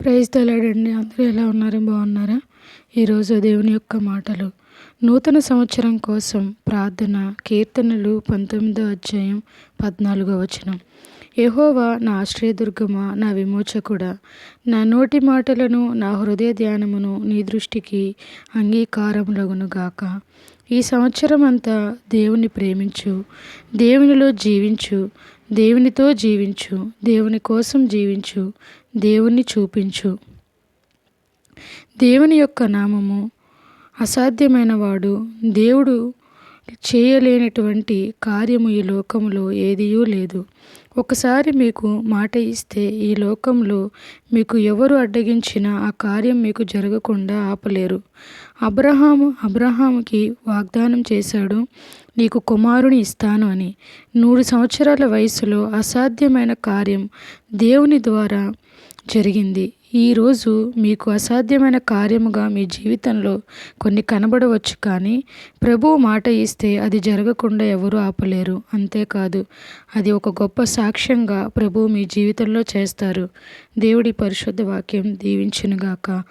Praise తలాడండి అందరూ ఎలా ఉన్నారు? బాగున్నారా? ఈరోజు దేవుని యొక్క మాటలు. నూతన సంవత్సరం కోసం ప్రార్థన కీర్తనలు పంతొమ్మిదో అధ్యాయం పద్నాలుగో వచనం. యహోవా నా ఆశ్రయదుర్గమా నా విమోచకుడ. నా నోటి మాటలను నా హృదయ ధ్యానమును నీ దృష్టికి అంగీకారములగునుగాక ఈ సంవత్సరం అంతా దేవుని ప్రేమించు దేవునిలో జీవించు దేవునితో జీవించు. దేవుని కోసం జీవించు. దేవుణ్ణి చూపించు. దేవుని యొక్క నామము అసాధ్యమైన వాడు. దేవుడు చేయలేనటువంటి కార్యము ఈ లోకంలో ఏదియూ లేదు. ఒకసారి మీకు మాట ఇస్తే ఈ లోకంలో మీకు ఎవరు అడ్డగించినా ఆ కార్యం మీకు జరగకుండా ఆపలేరు. అబ్రహాము అబ్రహాముకి వాగ్దానం చేశాడు నీకు కుమారుని ఇస్తాను అని. నూరు సంవత్సరాల వయసులో అసాధ్యమైన కార్యం దేవుని ద్వారా జరిగింది. ఈరోజు మీకు అసాధ్యమైన కార్యముగా మీ జీవితంలో కొన్ని కనబడవచ్చు కానీ ప్రభువు మాట ఇస్తే అది జరగకుండా ఎవరు ఆపలేరు. అంతేకాదు అది ఒక గొప్ప సాక్ష్యంగా ప్రభువు మీ జీవితంలో చేస్తారు. దేవుడి పరిశుద్ధ వాక్యం దీవించునుగాక.